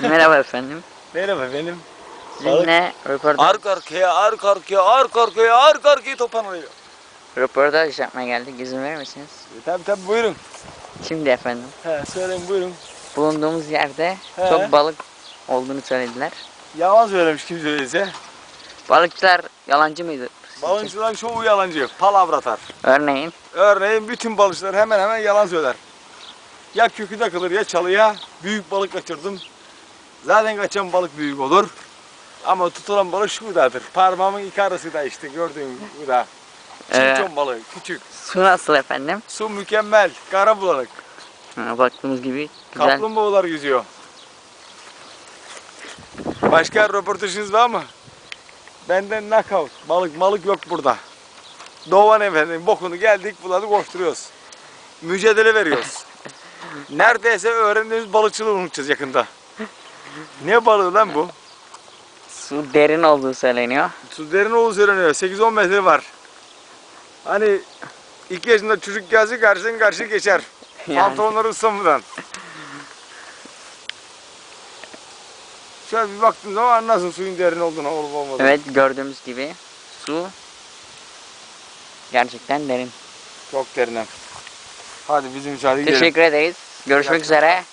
Merhaba efendim. Merhaba benim. Sizinle röportaj, Arka arkaya, arka arkaya, arka arkaya, arka arkaya topan alıyor. röportaj yapmaya geldik. İzin verir misiniz? Tabi tabi buyurun. Şimdi efendim He, söyleyin buyurun. bulunduğumuz yerde He. çok balık olduğunu söylediler. Yalan söylemiş kim söylese. Balıkçılar yalancı mıydı? sizce? Balıkçıların çoğu yalancı, palavra atar. Örneğin Örneğin bütün balıkçılar hemen hemen yalan söyler. Ya kökü takılır ya çalıya. Büyük balık kaçırdım. Zaten kaçan balık büyük olur. Ama tutulan balık şu kadardır. Parmağımın iki arası da işte gördüğün bu da. Ee. Çinçon balığı küçük. su nasıl efendim? Su mükemmel. Kara bulanık. Ha, baktığımız gibi güzel. Kaplumbağalar yüzüyor. Başka röportajınız var mı? Benden knockout. Balık malık yok burada. Doğan efendim bokunu geldik buladık koşturuyoruz. Mücadele veriyoruz. Neredeyse öğrendiğimiz balıkçılığı unutacağız yakında. Ne balığı lan bu? Su derin olduğu söyleniyor. Su derin olduğu söyleniyor. 8-10 metre var. Hani iki yaşında çocuk gelse karşıdan karşı geçer. Yani. Pantolonları ıslanmadan. Şöyle bir baktığın zaman anlarsın suyun derin olduğunu olup olmadığını. Evet gördüğümüz gibi su gerçekten derin. Çok derin. Hadi bizim müsaade. Teşekkür ederiz. Görüşmek akşamlar. üzere.